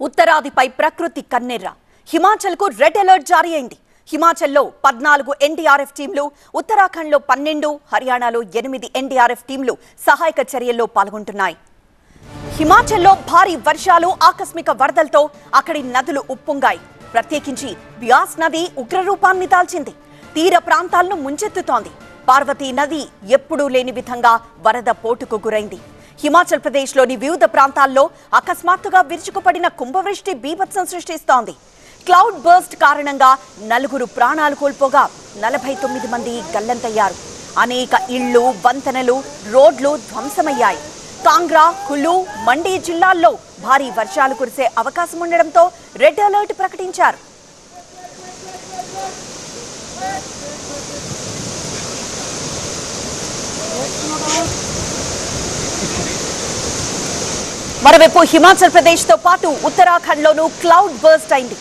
ఉత్తరాదిపై ప్రకృతి కన్నెర్ర. హిమాచల్కు red alert జారీ అయింది. హిమాచల్లో పద్నాలుగు ఎన్డీఆర్ఎఫ్ టీంలు ఉత్తరాఖండ్లో పన్నెండు హర్యానాలో ఎనిమిది ఎన్డీఆర్ఎఫ్ టీంలు సహాయక చర్యల్లో పాల్గొంటున్నాయి. హిమాచల్లో భారీ వర్షాలు ఆకస్మిక వరదలతో అక్కడి నదులు ఉప్పొంగాయి. ప్రత్యేకించి బ్యాస్ నది ఉగ్రరూపాన్ని దాల్చింది. తీర ప్రాంతాలను ముంచెత్తుతోంది. పార్వతీ నది ఎప్పుడూ లేని విధంగా వరద పోటుకు గురైంది. హిమాచల్ ప్రదేశ్లోని వివిధ ప్రాంతాల్లో అకస్మాత్తుగా విరుచుకుపడిన కుంభవృష్టి బీభత్సం సృష్టిస్తోంది. క్లౌడ్ బర్స్ట్ కారణంగా నలుగురు ప్రాణాలు కోల్పోగా నలభై తొమ్మిది మంది గల్లంతయ్యారు. అనేక ఇళ్ళు వంతెనలు రోడ్లు ధ్వంసమయ్యాయి. కాంగ్రా కులు మండి జిల్లాల్లో భారీ వర్షాలు కురిసే అవకాశం ఉండడంతో రెడ్ అలర్ట్ ప్రకటించారు. మరోవైపు హిమాచల్ ప్రదేశ్తో పాటు ఉత్తరాఖండ్లోనూ క్లౌడ్ బర్స్ట్ అయింది.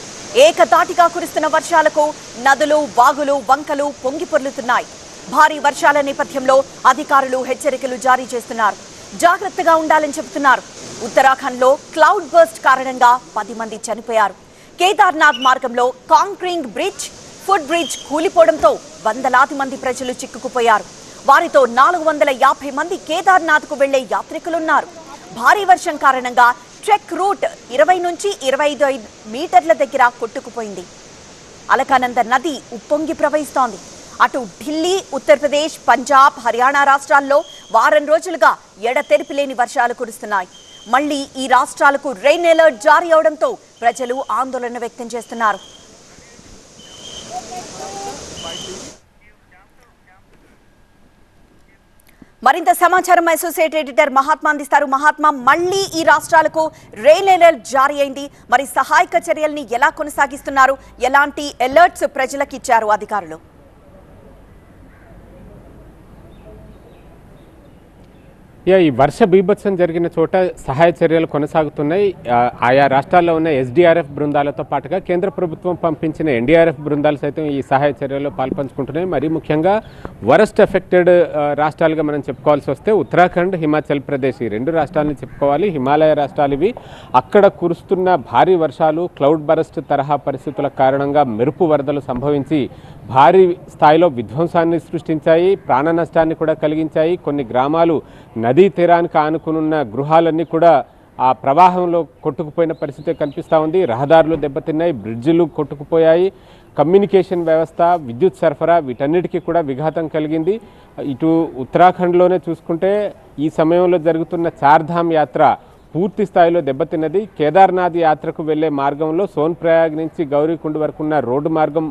ఏకతాటిగా కురుస్తున్న వర్షాలకు నదులు వాగులు వంకలు పొంగి పొర్లుతున్నాయి. భారీ వర్షాల నేపథ్యంలో అధికారులు హెచ్చరికలు జారీ చేస్తున్నారు. జాగ్రత్తగా ఉండాలని చెబుతున్నారు. ఉత్తరాఖండ్లో క్లౌడ్ బర్స్ట్ కారణంగా పది మంది చనిపోయారు. కేదార్నాథ్ మార్గంలో కాంక్రీంగ్ బ్రిడ్జ్ ఫుడ్ బ్రిడ్జ్ కూలిపోవడంతో వందలాది మంది ప్రజలు చిక్కుకుపోయారు. వారితో నాలుగు వందల యాభై మంది కేదార్నాథ్కు వెళ్ళే యాత్రికులున్నారు. భారీ వర్షం కారణంగా ట్రెక్ రూట్ ఇరవై నుంచి ఇరవై ఐదు ఐదు మీటర్ల దగ్గర కొట్టుకుపోయింది. అలకానంద నది ఉప్పొంగి ప్రవహిస్తోంది. అటు ఢిల్లీ ఉత్తరప్రదేశ్ పంజాబ్ హర్యానా రాష్ట్రాల్లో వారం రోజులుగా ఎడతెరిపి లేని వర్షాలు కురుస్తున్నాయి. మళ్ళీ ఈ రాష్ట్రాలకు రెయిన్ అలర్ట్ జారీ అవడంతో ప్రజలు ఆందోళన వ్యక్తం చేస్తున్నారు. మరింత సమాచారం అసోసియేట్ ఎడిటర్ మహాత్మా అందిస్తారు. మహాత్మా మళ్ళీ ఈ రాష్ట్రాలకు రెయిల్ అలర్ట్ జారీ అయింది. మరి సహాయక చర్యల్ని ఎలా కొనసాగిస్తున్నారు? ఎలాంటి అలర్ట్స్ ప్రజలకు ఇచ్చారు అధికారులు? ఈ వర్ష బీభత్సం జరిగిన చోట సహాయ చర్యలు కొనసాగుతున్నాయి. ఆయా రాష్ట్రాల్లో ఉన్న ఎస్డీఆర్ఎఫ్ బృందాలతో పాటుగా కేంద్ర ప్రభుత్వం పంపించిన ఎన్డీఆర్ఎఫ్ బృందాలు సైతం ఈ సహాయ చర్యల్లో పాల్పంచుకుంటున్నాయి. మరీ ముఖ్యంగా వరస్ట్ ఎఫెక్టెడ్ రాష్ట్రాలుగా మనం చెప్పుకోవాల్సి వస్తే ఉత్తరాఖండ్ హిమాచల్ ప్రదేశ్ ఈ రెండు రాష్ట్రాలని చెప్పుకోవాలి. హిమాలయ రాష్ట్రాలు ఇవి. అక్కడ కురుస్తున్న భారీ వర్షాలు క్లౌడ్ బరస్ట్ తరహా పరిస్థితుల కారణంగా మెరుపు వరదలు సంభవించి భారీ స్థాయిలో విధ్వంసాన్ని సృష్టించాయి. ప్రాణ నష్టాన్ని కూడా కలిగించాయి. కొన్ని గ్రామాలు నదీ తీరానికి ఆనుకునున్న గృహాలన్నీ కూడా ఆ ప్రవాహంలో కొట్టుకుపోయిన పరిస్థితి కనిపిస్తూ ఉంది. రహదారులు దెబ్బతిన్నాయి బ్రిడ్జిలు కొట్టుకుపోయాయి కమ్యూనికేషన్ వ్యవస్థ విద్యుత్ సరఫరా వీటన్నిటికీ కూడా విఘాతం కలిగింది. ఇటు ఉత్తరాఖండ్లోనే చూసుకుంటే ఈ సమయంలో జరుగుతున్న చార్ధామ్ యాత్ర పూర్తి స్థాయిలో దెబ్బతిన్నది. కేదార్నాథ్ యాత్రకు వెళ్ళే మార్గంలో సోన్ ప్రయాగ్ నుంచి గౌరీకుండ్ వరకు ఉన్న రోడ్డు మార్గం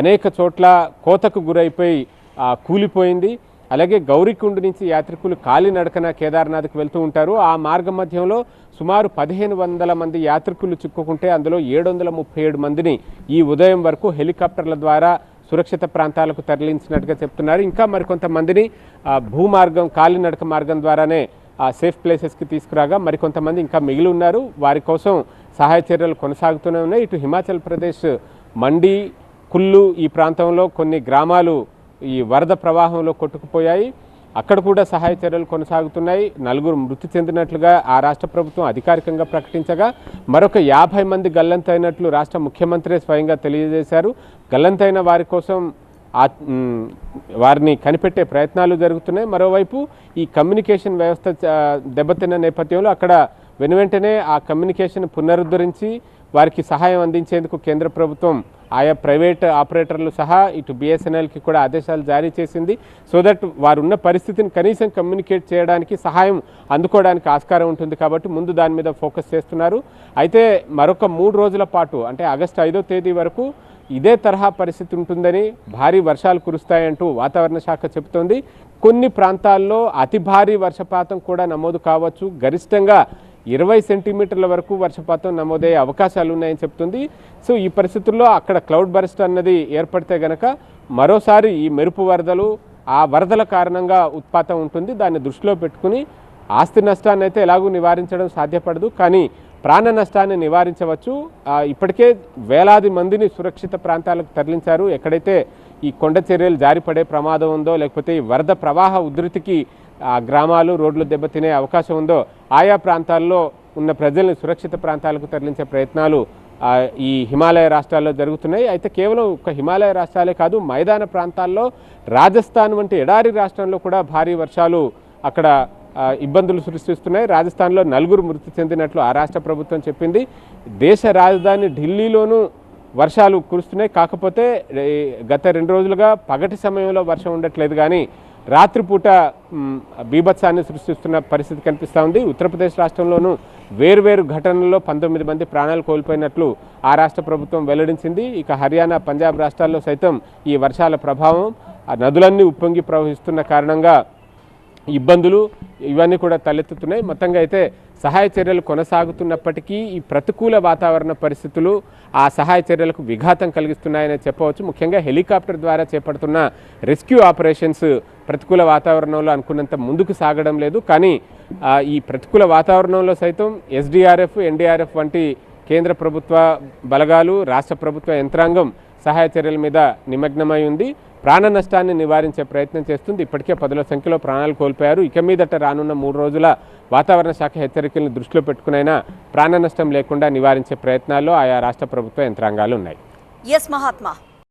అనేక చోట్ల కోతకు గురైపోయి కూలిపోయింది. అలాగే గౌరీకుండ్ నుంచి యాత్రికులు కాలినడకన కేదార్నాథ్కి వెళ్తూ ఉంటారు. ఆ మార్గ మధ్యంలో సుమారు పదిహేను వందల మంది యాత్రికులు చిక్కుకుంటే అందులో ఏడు వందల ముప్పై ఏడు మందిని ఈ ఉదయం వరకు హెలికాప్టర్ల ద్వారా సురక్షిత ప్రాంతాలకు తరలించినట్టుగా చెప్తున్నారు. ఇంకా మరికొంతమందిని భూమార్గం కాలినడక మార్గం ద్వారానే సేఫ్ ప్లేసెస్కి తీసుకురాగా మరికొంతమంది ఇంకా మిగిలి ఉన్నారు. వారి కోసం సహాయ చర్యలు కొనసాగుతూనే ఉన్నాయి. ఇటు హిమాచల్ ప్రదేశ్ మండి కుల్లు ఈ ప్రాంతంలో కొన్ని గ్రామాలు ఈ వరద ప్రవాహంలో కొట్టుకుపోయాయి. అక్కడ కూడా సహాయ చర్యలు కొనసాగుతున్నాయి. నలుగురు మృతి చెందినట్లుగా ఆ రాష్ట్ర ప్రభుత్వం అధికారికంగా ప్రకటించగా మరొక యాభై మంది గల్లంతైనట్లు రాష్ట్ర ముఖ్యమంత్రి స్వయంగా తెలియజేశారు. గల్లంతైన వారి కోసం ఆ వారిని కనిపెట్టే ప్రయత్నాలు జరుగుతున్నాయి. మరోవైపు ఈ కమ్యూనికేషన్ వ్యవస్థ దెబ్బతిన్న నేపథ్యంలో అక్కడ వెనువెంటనే ఆ కమ్యూనికేషన్ పునరుద్ధరించి వారికి సహాయం అందించేందుకు కేంద్ర ప్రభుత్వం ఆయా ప్రైవేట్ ఆపరేటర్లు సహా ఇటు బిఎస్ఎన్ఎల్కి కూడా ఆదేశాలు జారీ చేసింది. సో దట్ వారు ఉన్న పరిస్థితిని కనీసం కమ్యూనికేట్ చేయడానికి సహాయం అందుకోవడానికి ఆస్కారం ఉంటుంది కాబట్టి ముందు దాని మీద ఫోకస్ చేస్తున్నారు. అయితే మరొక మూడు రోజుల పాటు అంటే ఆగస్టు ఐదో తేదీ వరకు ఇదే తరహా పరిస్థితి ఉంటుందని భారీ వర్షాలు కురుస్తాయంటూ వాతావరణ శాఖ చెబుతోంది. కొన్ని ప్రాంతాల్లో అతి భారీ వర్షపాతం కూడా నమోదు కావచ్చు. గరిష్టంగా ఇరవై సెంటీమీటర్ల వరకు వర్షపాతం నమోదయ్యే అవకాశాలు ఉన్నాయని చెప్తుంది. సో ఈ పరిస్థితుల్లో అక్కడ క్లౌడ్ బరస్ట్ అన్నది ఏర్పడితే గనక మరోసారి ఈ మెరుపు వరదలు ఆ వరదల కారణంగా ఉత్పాతం ఉంటుంది. దాన్ని దృష్టిలో పెట్టుకుని ఆస్తి నష్టాన్ని అయితే ఎలాగూ నివారించడం సాధ్యపడదు. కానీ ప్రాణ నష్టాన్ని నివారించవచ్చు. ఇప్పటికే వేలాది మందిని సురక్షిత ప్రాంతాలకు తరలించారు. ఎక్కడైతే ఈ కొండ చర్యలు జారిపడే ప్రమాదం ఉందో లేకపోతే ఈ వరద ప్రవాహ ఉధృతికి ఆ గ్రామాలు రోడ్లు దెబ్బతినే అవకాశం ఉందో ఆయా ప్రాంతాల్లో ఉన్న ప్రజల్ని సురక్షిత ప్రాంతాలకు తరలించే ప్రయత్నాలు ఈ హిమాలయ రాష్ట్రాల్లో జరుగుతున్నాయి. అయితే కేవలం ఒక హిమాలయ రాష్ట్రాలే కాదు మైదాన ప్రాంతాల్లో రాజస్థాన్ వంటి ఎడారి రాష్ట్రంలో కూడా భారీ వర్షాలు అక్కడ ఇబ్బందులు సృష్టిస్తున్నాయి. రాజస్థాన్లో నలుగురు మృతి చెందినట్లు ఆ రాష్ట్ర ప్రభుత్వం చెప్పింది. దేశ రాజధాని ఢిల్లీలోనూ వర్షాలు కురుస్తున్నాయి. కాకపోతే గత రెండు రోజులుగా పగటి సమయంలో వర్షం ఉండట్లేదు కానీ రాత్రిపూట బీభత్సాన్ని సృష్టిస్తున్న పరిస్థితి కనిపిస్తూ ఉంది. ఉత్తరప్రదేశ్ రాష్ట్రంలోనూ వేర్వేరు ఘటనల్లో పంతొమ్మిది మంది ప్రాణాలు కోల్పోయినట్లు ఆ రాష్ట్ర ప్రభుత్వం వెల్లడించింది. ఇక హర్యానా పంజాబ్ రాష్ట్రాల్లో సైతం ఈ వర్షాల ప్రభావం నదులన్నీ ఉప్పొంగి ప్రవహిస్తున్న కారణంగా ఇబ్బందులు ఇవన్నీ కూడా తలెత్తుతున్నాయి. మొత్తంగా అయితే సహాయ చర్యలు కొనసాగుతున్నప్పటికీ ఈ ప్రతికూల వాతావరణ పరిస్థితులు ఆ సహాయ చర్యలకు విఘాతం కలిగిస్తున్నాయని చెప్పవచ్చు. ముఖ్యంగా హెలికాప్టర్ ద్వారా చేపడుతున్న రెస్క్యూ ఆపరేషన్స్ ప్రతికూల వాతావరణంలో అనుకున్నంత ముందుకు సాగడం లేదు. కానీ ఈ ప్రతికూల వాతావరణంలో సైతం ఎస్డిఆర్ఎఫ్ ఎన్డీఆర్ఎఫ్ వంటి కేంద్ర ప్రభుత్వ బలగాలు రాష్ట్ర ప్రభుత్వ యంత్రాంగం సహాయ చర్యల మీద నిమగ్నమై ఉంది. ప్రాణ నష్టాన్ని నివారించే ప్రయత్నం చేస్తుంది. ఇప్పటికే పదుల సంఖ్యలో ప్రాణాలు కోల్పోయారు. ఇక మీదట రానున్న మూడు రోజుల వాతావరణ శాఖ హెచ్చరికలను దృష్టిలో పెట్టుకునైనా ప్రాణ నష్టం లేకుండా నివారించే ప్రయత్నాల్లో ఆయా రాష్ట్ర ప్రభుత్వ యంత్రాంగాలు ఉన్నాయి. ఎస్ మహాత్మా